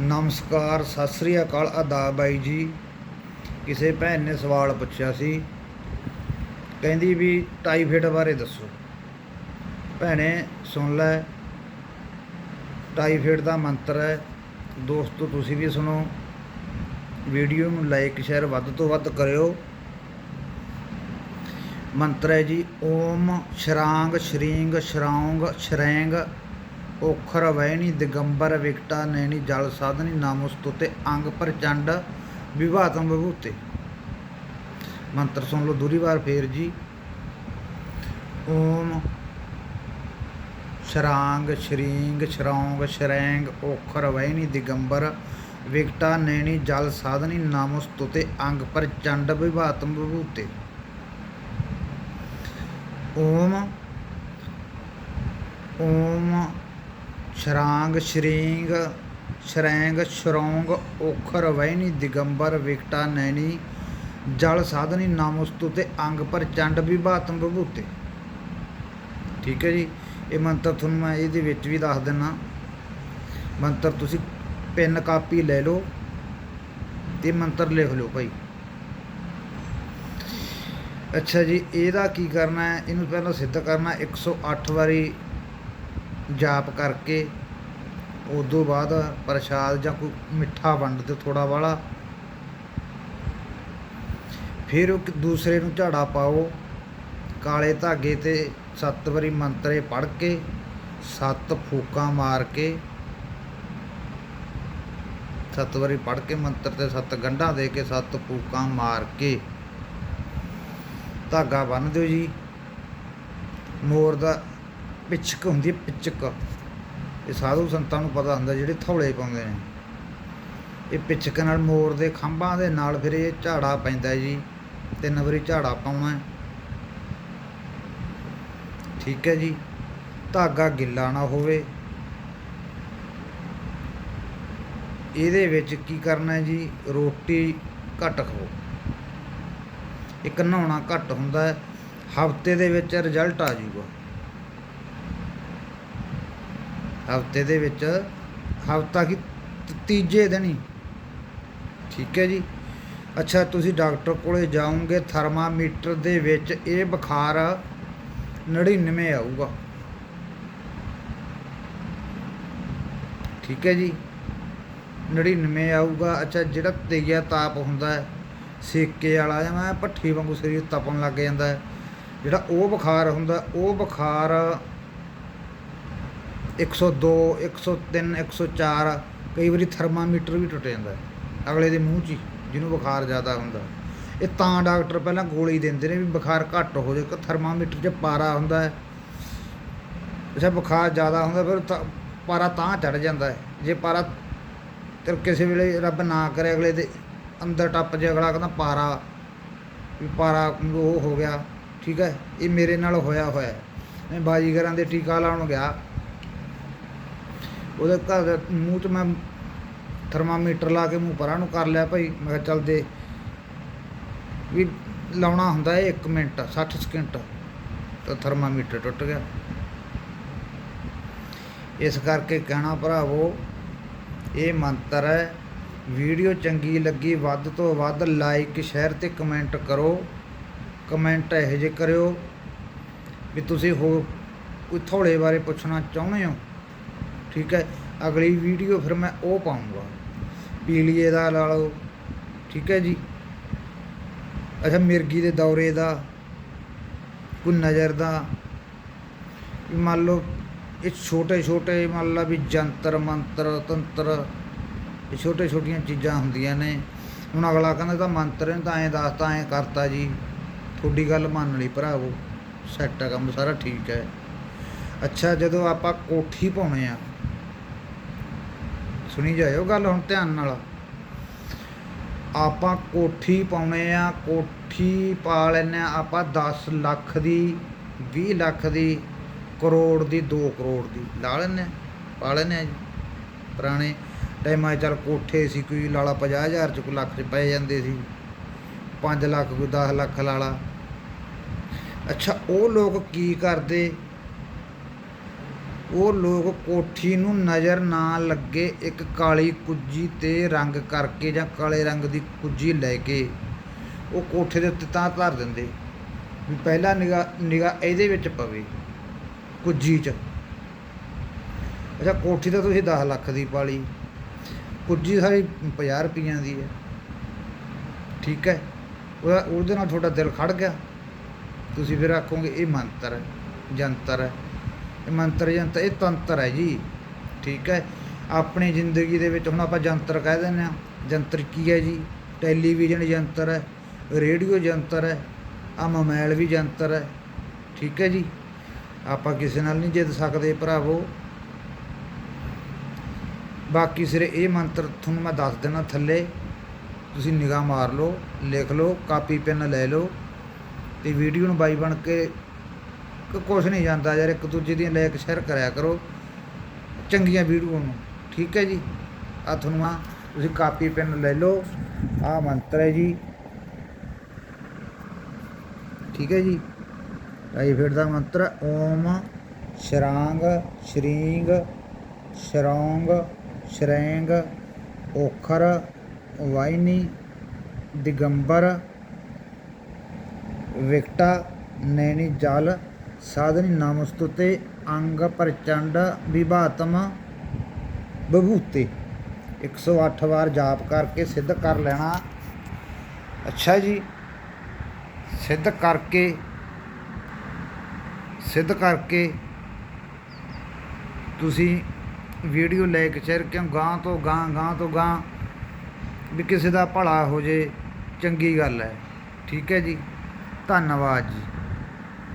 ਨਮਸਕਾਰ, ਸਤਿ ਸ੍ਰੀ ਅਕਾਲ ਆਦਾਬ ਬਾਈ ਜੀ। ਕਿਸੇ ਭੈਣ ਨੇ ਸਵਾਲ ਪੁੱਛਿਆ ਸੀ। ਕਹਿੰਦੀ ਵੀ ਟਾਈਫਾਇਡ ਬਾਰੇ ਦੱਸੋ। ਭੈਣੇ, ਸੁਣ ਲੈ। ਟਾਈਫਾਇਡ ਦਾ ਮੰਤਰ ਹੈ। ਦੋਸਤੋ, ਤੁਸੀਂ ਵੀ ਸੁਣੋ। ਵੀਡੀਓ ਨੂੰ ਲਾਈਕ, ਸ਼ੇਅਰ ਵੱਧ ਤੋਂ ਵੱਧ ਕਰਿਓ। ਮੰਤਰ ਹੈ ਜੀ, ਓਮ ਸ਼ਰਾਂਗ ਸ਼੍ਰੀਂਗ ਸ਼ਰੌਂਗ ਸ਼ਰੈਂਗ ਓਖਰ ਵੈਣੀ ਦਿਗੰਬਰ ਵਿਕਟਾ ਨੈਣੀ ਜਲ ਸਾਧਨੀ ਨਾਮਸਤੁਤੇ ਅੰਗ ਪ੍ਰਚੰਡ ਵਿਭਾਤਮ ਵਿਭੂਤੇ। ਮੰਤਰ ਸੁਣ ਲਓ ਦੂਰੀ ਵਾਰ ਫੇਰ ਜੀ। ਓਮ ਸ਼ਰਾਂਗ, ਸ਼੍ਰੀਂਗ, ਸ਼ਰੌਂਗ, ਸ਼ਰੈਂਗ, ਓਖਰ ਵੈਣੀ ਦਿਗੰਬਰ ਵਿਕਟਾ ਨੈਣੀ ਜਲ ਸਾਧਨੀ ਨਾਮਸਤੁਤੇ ਅੰਗ ਪ੍ਰਚੰਡ ਵਿਭਾਤਮ ਵਿਭੂਤੇ। ਓਮ ਓਮ ਸ਼ਰਾਂਗ, ਸ਼੍ਰੀਂਗ, ਸ਼ਰੈਂਗ, ਸ਼ਰੋਂਗ, ਓਖਰ, ਵੈਣੀ, ਦਿਗੰਬਰ, ਵਿਕਟਾ, ਨੈਣੀ, ਜਲ ਸਾਧਨੀ ਨਾਮਸਤੂ ਤੇ ਅੰਗ ਪਰ, ਚੰਡ ਵਿਭਾਤਮ ਵਿਭੂਤੇ। ਠੀਕ ਹੈ ਜੀ? ਇਹ ਮੰਤਰ ਤੁਹਾਨੂੰ ਮੈਂ ਇਹਦੇ ਵਿੱਚ ਵੀ ਦੱਸ ਦਿੰਨਾ। ਮੰਤਰ ਤੁਸੀਂ ਪੈਨ ਕਾਪੀ ਲੈ ਲਓ ਤੇ ਮੰਤਰ ਲਿਖ ਲਓ ਭਾਈ। ਅੱਛਾ ਜੀ, ਇਹਦਾ ਕੀ ਕਰਨਾ ਹੈ? ਇਹਨੂੰ ਪਹਿਲਾਂ ਸਿੱਧ ਕਰਨਾ 108 ਵਾਰੀ ਜਾਪ ਕਰਕੇ ਉਦੋਂ ਬਾਅਦ ਪ੍ਰਸ਼ਾਦ ਜਾਂ ਕੋਈ ਮਿੱਠਾ ਵੰਡ ਦਿਓ ਥੋੜਾ ਵਾਲਾ। ਫਿਰ ਇੱਕ ਦੂਸਰੇ ਨੂੰ ਝਾੜਾ ਪਾਓ। ਕਾਲੇ ਧਾਗੇ ਤੇ ਸੱਤ ਵਾਰੀ ਮੰਤਰੇ ਪੜ੍ਹ ਕੇ ਸੱਤ ਫੂਕਾਂ ਮਾਰ ਕੇ ਸੱਤ ਵਾਰੀ ਪੜ੍ਹ ਕੇ ਮੰਤਰ ਤੇ ਸੱਤ ਗੰਢਾਂ ਦੇ ਕੇ ਸੱਤ ਫੂਕਾਂ ਮਾਰ ਕੇ ਧਾਗਾ ਬੰਨ ਦਿਓ ਜੀ। ਮੋਰ ਦਾ ਪਿਚਕ ਹੁੰਦੀ ਹੈ, ਪਿਚਕ। ਇਹ ਸਾਧੂ ਸੰਤਾਂ ਨੂੰ ਪਤਾ ਹੁੰਦਾ ਜਿਹੜੇ ਥੌਲੇ ਪਾਉਂਦੇ ਨੇ। ਇਹ ਪਿਚਕ ਨਾਲ ਮੋਰ ਦੇ ਖੰਭਾਂ ਦੇ ਨਾਲ ਫਿਰ ਇਹ ਝਾੜਾ ਪੈਂਦਾ ਜੀ। ਤਿੰਨ ਵਾਰੀ ਝਾੜਾ ਪਾਉਣਾ ਠੀਕ ਹੈ ਜੀ। ਧਾਗਾ ਗਿੱਲਾ ਨਾ ਹੋਵੇ। ਇਹਦੇ ਵਿੱਚ ਕੀ ਕਰਨਾ ਹੈ ਜੀ? ਰੋਟੀ ਘੱਟ ਖਾਓ। ਇੱਕ ਨਹਾਉਣਾ ਘੱਟ ਹੁੰਦਾ ਹੈ। ਹਫ਼ਤੇ ਦੇ ਵਿੱਚ ਰਿਜ਼ਲਟ ਆ ਜਾਊਗਾ ਹਫ਼ਤੇ ਦੇ ਵਿੱਚ ਹਫਤਾ ਕੀ ਤੀਜੇ ਦਿਨ ਹੀ। ਠੀਕ ਹੈ ਜੀ। ਅੱਛਾ, ਤੁਸੀਂ ਡਾਕਟਰ ਕੋਲੇ ਜਾਓਗੇ, ਥਰਮਾਮੀਟਰ ਦੇ ਵਿੱਚ ਇਹ ਬੁਖਾਰ 99 ਆਊਗਾ। ਠੀਕ ਹੈ ਜੀ। 99 ਆਊਗਾ। ਅੱਛਾ, ਜਿਹੜਾ ਤੇਜ਼ਾ ਤਾਪ ਹੁੰਦਾ ਹੈ, ਸੇਕੇ ਵਾਲਾ ਜਾਂ ਮੈਂ ਭੱਠੀ ਵਾਂਗੂ ਸਰੀਰ ਤਪਣ ਲੱਗ ਜਾਂਦਾ ਹੈ, ਜਿਹੜਾ ਉਹ ਬੁਖਾਰ ਹੁੰਦਾ, ਉਹ ਬੁਖਾਰ 102 103 104 ਕਈ ਵਾਰੀ ਥਰਮਾਮੀਟਰ ਵੀ ਟੁੱਟ ਜਾਂਦਾ ਅਗਲੇ ਦੇ ਮੂੰਹ 'ਚ ਹੀ, ਜਿਹਨੂੰ ਬੁਖਾਰ ਜ਼ਿਆਦਾ ਹੁੰਦਾ। ਇਹ ਤਾਂ ਡਾਕਟਰ ਪਹਿਲਾਂ ਗੋਲੀ ਦਿੰਦੇ ਨੇ ਵੀ ਬੁਖਾਰ ਘੱਟ ਹੋ ਜਾਏ ਕਿ ਥਰਮਾਮੀਟਰ 'ਚ ਪਾਰਾ ਹੁੰਦਾ ਹੈ। ਅੱਛਾ, ਬੁਖਾਰ ਜ਼ਿਆਦਾ ਹੁੰਦਾ ਫਿਰ ਪਾਰਾ ਤਾਂ ਚੜ ਜਾਂਦਾ ਜੇ ਪਾਰਾ ਤੇ ਕਿਸੇ ਵੇਲੇ ਰੱਬ ਨਾ ਕਰੇ, ਅਗਲੇ ਦੇ ਅੰਦਰ ਟੱਪ ਜੇ ਅਗਲਾ ਕਹਿੰਦਾ ਪਾਰਾ, ਵੀ ਪਾਰਾ ਉਹ ਹੋ ਗਿਆ, ਠੀਕ ਹੈ, ਇਹ ਮੇਰੇ ਨਾਲ ਹੋਇਆ ਹੋਇਆ ਮੈਂ ਬਾਜੀਗਰਾਂ ਦੇ ਟੀਕਾ ਲਾਉਣ ਗਿਆ ਉਹਦੇ ਘਰ ਦੇ ਮੂੰਹ 'ਚ ਮੈਂ ਥਰਮਾਮੀਟਰ ਲਾ ਕੇ ਮੂੰਹ ਪਰਾਂ ਨੂੰ ਕਰ ਲਿਆ ਭਾਈ। ਮੈਂ ਕਿਹਾ ਚੱਲ ਦੇ। ਵੀ ਲਾਉਣਾ ਹੁੰਦਾ ਹੈ 1 ਮਿੰਟ 60 ਸਕਿੰਟ। ਤਾਂ ਥਰਮਾਮੀਟਰ ਟੁੱਟ ਗਿਆ। ਇਸ ਕਰਕੇ ਕਹਿਣਾ ਭਰਾਵੋ, ਇਹ ਮੰਤਰ ਹੈ, ਵੀਡੀਓ ਚੰਗੀ ਲੱਗੀ ਵੱਧ ਤੋਂ ਵੱਧ ਲਾਈਕ ਸ਼ੇਅਰ ਤੇ ਕਮੈਂਟ ਕਰੋ। ਕਮੈਂਟ ਇਹੋ ਜਿਹੇ ਕਰਿਓ ਵੀ ਤੁਸੀਂ ਹੋਰ ਕੋਈ ਥੋੜੇ ਬਾਰੇ ਪੁੱਛਣਾ ਚਾਹੁੰਦੇ ਹੋ। ਠੀਕ ਹੈ, ਅਗਲੀ ਵੀਡੀਓ ਫਿਰ ਮੈਂ ਉਹ ਪਾਉਂਗਾ। ਪੀਲੀਏ ਦਾ ਲਾ ਲਓ, ਠੀਕ ਹੈ ਜੀ। ਅੱਛਾ, ਮਿਰਗੀ ਦੇ ਦੌਰੇ ਦਾ, ਕੋਈ ਨਜ਼ਰ ਦਾ। ਵੀ ਮੰਨ ਲਓ, ਇਹ ਛੋਟੇ ਛੋਟੇ ਮੰਨ ਲਾ ਵੀ ਜੰਤਰ, ਮੰਤਰ, ਤੰਤਰ, ਇਹ ਛੋਟੇ ਛੋਟੀਆਂ ਚੀਜ਼ਾਂ ਹੁੰਦੀਆਂ ਨੇ। ਹੁਣ ਅਗਲਾ ਕਹਿੰਦਾ ਤਾਂ ਮੰਤਰ ਨੇ ਤਾਂ ਐਂ ਦੱਸਤਾ ਐਂ ਕਰਤਾ ਜੀ। ਤੁਹਾਡੀ ਗੱਲ ਮੰਨ ਲਈ ਭਰਾਵੋ। ਸੈੱਟ ਆ ਕੰਮ, ਸਾਰਾ ਠੀਕ ਹੈ। ਅੱਛਾ, ਜਦੋਂ ਆਪਾਂ ਕੋਠੀ ਪਾਉਣੇ ਆ ਸੁਣੀ ਜਾਇਓ ਗੱਲ ਹੁਣ ਧਿਆਨ ਨਾਲ। ਆਪਾਂ ਕੋਠੀ ਪਾਉਣੇ ਆ, ਕੋਠੀ ਪਾ ਲੈਨੇ ਆ, ਆਪਾਂ 10 ਲੱਖ ਦੀ 20 ਲੱਖ ਦੀ, ਕਰੋੜ ਦੀ 2 ਕਰੋੜ ਦੀ ਲਾ ਲੈਨੇ ਆ, ਪਾ ਲੈਨੇ ਆ ਜੀ। ਪੁਰਾਣੇ ਟਾਈਮਾਂ 'ਚ ਚੱਲ ਕੋਠੇ ਸੀ, ਕੋਈ ਲਾਲਾ 50000 ਚ ਕੋਈ ਲੱਖ ਚ ਪੈ ਜਾਂਦੇ ਸੀ। 5 ਲੱਖ, ਕੋਈ 10 ਲੱਖ ਲਾਲਾ ਅੱਛਾ, ਉਹ ਲੋਕ ਕੀ ਕਰਦੇ? ਉਹ ਲੋਕ ਕੋਠੀ ਨੂੰ ਨਜ਼ਰ ਨਾ ਲੱਗੇ ਇੱਕ ਕਾਲੀ ਕੁੱਜੀ ਤੇ ਰੰਗ ਕਰਕੇ ਜਾਂ ਕਾਲੇ ਰੰਗ ਦੀ ਕੁੱਜੀ ਲੈ ਕੇ ਉਹ ਕੋਠੇ ਦੇ ਉੱਤੇ ਤਾਂ ਧਰ ਦਿੰਦੇ ਵੀ ਪਹਿਲਾ ਨਿਗਾ ਨਿਗਾ ਇਹਦੇ ਵਿੱਚ ਪਵੇ ਕੁੱਜੀ 'ਚ। ਅੱਛਾ, ਕੋਠੀ ਤਾਂ ਤੁਸੀਂ 10 ਲੱਖ ਦੀ ਪਾਲੀ ਕੁੱਜੀ ਸਾਰੀ 50 ਰੁਪਈਆਂ ਦੀ ਹੈ। ਠੀਕ ਹੈ। ਉਹਦਾ, ਉਹਦੇ ਨਾਲ ਤੁਹਾਡਾ ਦਿਲ ਖੜ ਗਿਆ। ਤੁਸੀਂ ਫਿਰ ਆਖੋਗੇ, ਇਹ ਮੰਤਰ ਹੈ, ਜੰਤਰ ਹੈ। ਇਹ ਮੰਤਰ ਜੰਤਰ, ਇਹ ਤੰਤਰ ਹੈ ਜੀ। ਠੀਕ ਹੈ? ਆਪਣੀ ਜ਼ਿੰਦਗੀ ਦੇ ਵਿੱਚ ਹੁਣ ਆਪਾਂ ਜੰਤਰ ਕਹਿ ਦਿੰਦੇ ਆ ਜੰਤਰ ਕੀ ਹੈ ਜੀ? ਟੈਲੀਵਿਜ਼ਨ ਜੰਤਰ ਹੈ, ਰੇਡੀਓ ਜੰਤਰ ਹੈ ਆ ਮੋਬਾਈਲ ਵੀ ਜੰਤਰ ਹੈ। ਠੀਕ ਹੈ ਜੀ? ਆਪਾਂ ਕਿਸੇ ਨਾਲ ਨਹੀਂ ਜਿੱਤ ਸਕਦੇ ਭਰਾਵੋ। ਬਾਕੀ ਸਿਰੇ ਇਹ ਮੰਤਰ ਤੁਹਾਨੂੰ ਮੈਂ ਦੱਸ ਦੇਣਾ ਥੱਲੇ। ਤੁਸੀਂ ਨਿਗਾਹ ਮਾਰ ਲਓ, ਲਿਖ ਲਓ, ਕਾਪੀ, ਪੈਨ ਲੈ ਲਓ ਤੇ ਵੀਡੀਓ ਨੂੰ ਬਾਈ ਬਣ ਕੇ ਕ- ਕੁਛ ਨਹੀਂ ਜਾਂਦਾ ਯਾਰ, ਇੱਕ ਦੂਜੇ ਦੀਆਂ ਲਾਈਕ ਸ਼ੇਅਰ ਕਰਿਆ ਕਰੋ। ਚੰਗੀਆਂ ਵੀਡੀਓ ਨੂੰ, ਠੀਕ ਹੈ ਜੀ? ਆ ਤੁਹਾਨੂੰ ਆ ਤੁਸੀਂ ਕਾਪੀ, ਪੈਨ ਲੈ ਲਓ। ਆ ਮੰਤਰ ਹੈ ਜੀ। ਠੀਕ ਹੈ ਜੀ? ਆਈ ਦਾ ਮੰਤਰ, ਓਮ ਸ਼ਰਾਂਗ ਸ਼੍ਰੀਂਗ ਸ਼ਰੋਂਗ ਸ਼ਰੈਂਗ ਓਖਰ ਵਾਇਨੀ ਦਿਗੰਬਰ ਵਿਕਟਾ ਨੈਣੀ ਜਲ ਸਾਧਨੀ ਨਮਸਤੁਤੇ ਅੰਗ ਪ੍ਰਚੰਡ ਵਿਭਾਤਮ ਬਭੂਤੇ। 108 ਵਾਰ ਜਾਪ ਕਰਕੇ ਸਿੱਧ ਕਰ ਲੈਣਾ। ਅੱਛਾ ਜੀ। ਸਿੱਧ ਕਰਕੇ ਸਿੱਧ ਕਰਕੇ ਤੁਸੀਂ ਵੀਡੀਓ ਲਾਈਕ ਸ਼ੇਅਰ ਕਿਉਂ? ਗਾਂ ਤੋਂ ਗਾਂ ਗਾਂ ਤੋਂ ਗਾਂ ਵੀ ਕਿਸੇ ਦਾ ਭਲਾ ਹੋ ਜੇ, ਚੰਗੀ ਗੱਲ ਹੈ। ਠੀਕ ਹੈ ਜੀ। ਧੰਨਵਾਦ ਜੀ।